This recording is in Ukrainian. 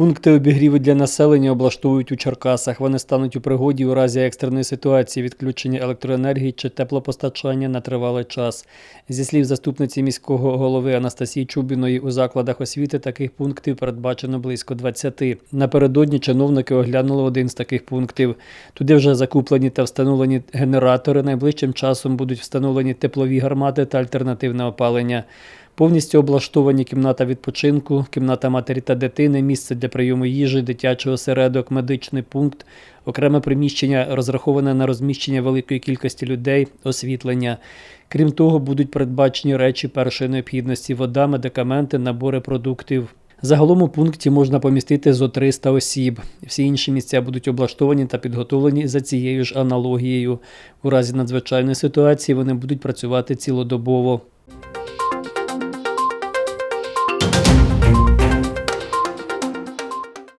Пункти обігріву для населення облаштовують у Черкасах. Вони стануть у пригоді у разі екстреної ситуації відключення електроенергії чи теплопостачання на тривалий час. Зі слів заступниці міського голови Анастасії Чубіної, у закладах освіти таких пунктів передбачено близько 20. Напередодні чиновники оглянули один з таких пунктів. Туди вже закуплені та встановлені генератори. Найближчим часом будуть встановлені теплові гармати та альтернативне опалення. Повністю облаштовані кімната відпочинку, кімната матері та дитини, місце для прийому їжі, дитячий осередок, медичний пункт, окреме приміщення розраховане на розміщення великої кількості людей, освітлення. Крім того, будуть передбачені речі першої необхідності: вода, медикаменти, набори продуктів. Загалом у пункті можна помістити зо 300 осіб. Всі інші місця будуть облаштовані та підготовлені за цією ж аналогією. У разі надзвичайної ситуації вони будуть працювати цілодобово.